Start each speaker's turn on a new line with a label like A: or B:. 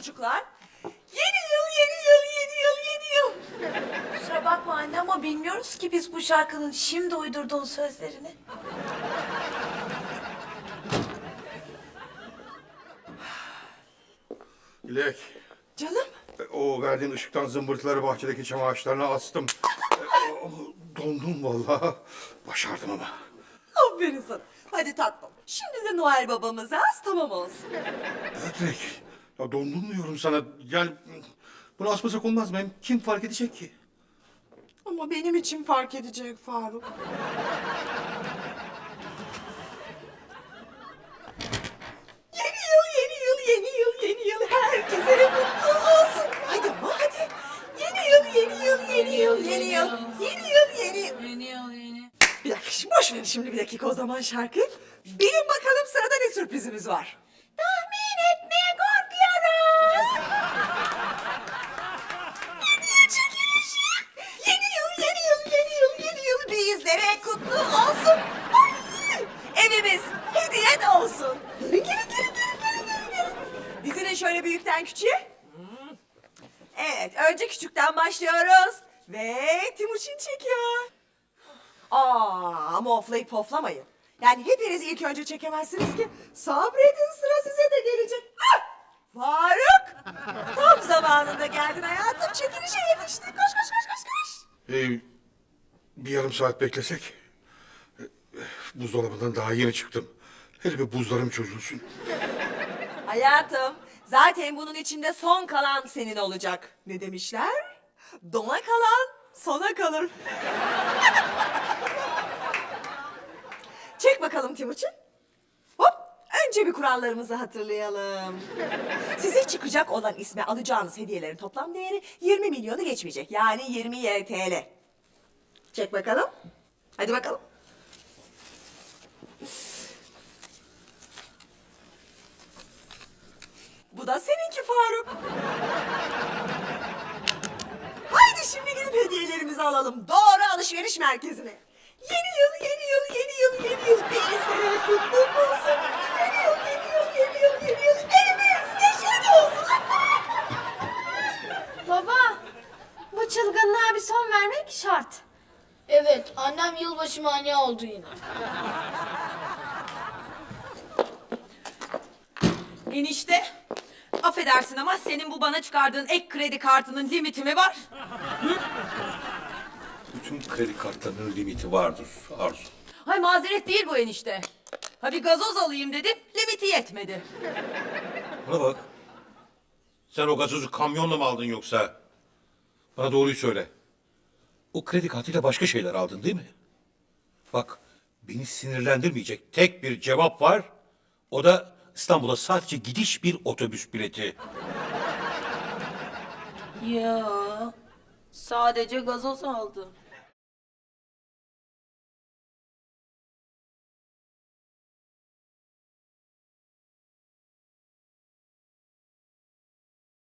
A: çocuklar. Yeni yıl, yeni yıl, yeni yıl, yeni yıl.
B: Kusura bakma anne ama bilmiyoruz ki biz bu şarkının şimdi uydurduğun sözlerini.
C: Dilek,
A: Canım.
C: o verdiğin ışıktan zımbırtıları bahçedeki çam ağaçlarına astım. E, o, Dondum vallahi. Başardım ama.
A: Aferin sana. Hadi tatlım. Şimdi de Noel babamıza az tamam olsun.
C: Evet Dilek, ya dondum diyorum sana. Yani bunu asmasak olmaz mı? Hem kim fark edecek ki?
A: Ama benim için fark edecek Faruk. Yeni yıl, yeni yıl, yeni yıl, yeni yıl. Herkese mutlu olsun. Hadi ama hadi. Yeni yıl, yeni yıl, yeni yıl, yeni yıl. Yeni yıl, yeni yıl.
B: Yeni yıl yeni.
A: Bir dakika şimdi boş verin şimdi bir dakika o zaman şarkı. Bilin bakalım sırada ne sürprizimiz var. Büyükten küçüğe. Evet, önce küçükten başlıyoruz. Ve Timuçin çekiyor. Aa, ama oflayıp poflamayın. Yani hepiniz ilk önce çekemezsiniz ki. Sabredin sıra size de gelecek. Ah! Faruk! Tam zamanında geldin hayatım. Çekilişe yetiştin. Koş koş koş koş koş.
C: Ee, bir yarım saat beklesek. Buzdolabından daha yeni çıktım. Hele bir buzlarım çözülsün.
A: Hayatım, zaten bunun içinde son kalan senin olacak. Ne demişler? Dona kalan sona kalır. Çek bakalım Timuçin. Hop, önce bir kurallarımızı hatırlayalım. Size çıkacak olan isme alacağınız hediyelerin toplam değeri 20 milyonu geçmeyecek. Yani 20 YTL. Çek bakalım. Hadi bakalım. Bu da seninki Faruk. Haydi şimdi gidip hediyelerimizi alalım. Doğru alışveriş merkezine. Yeni yıl, yeni yıl, yeni yıl, yeni yıl. Bizlere kutlu olsun. Yeni yıl, yeni yıl, yeni yıl, yeni yıl. Evimiz neşeli olsun.
D: Baba, bu çılgınlığa bir son vermek şart.
E: Evet, annem yılbaşı manyağı oldu yine.
F: Enişte, affedersin ama senin bu bana çıkardığın ek kredi kartının limiti mi var?
G: Bütün kredi kartlarının limiti vardır Arzu.
F: Hay mazeret değil bu enişte. Ha bir gazoz alayım dedim, limiti yetmedi.
G: Bana bak. Sen o gazozu kamyonla mı aldın yoksa? Bana doğruyu söyle. O kredi kartıyla başka şeyler aldın değil mi? Bak beni sinirlendirmeyecek tek bir cevap var. O da İstanbul'a sadece gidiş bir otobüs bileti.
B: Ya sadece gazoz aldım.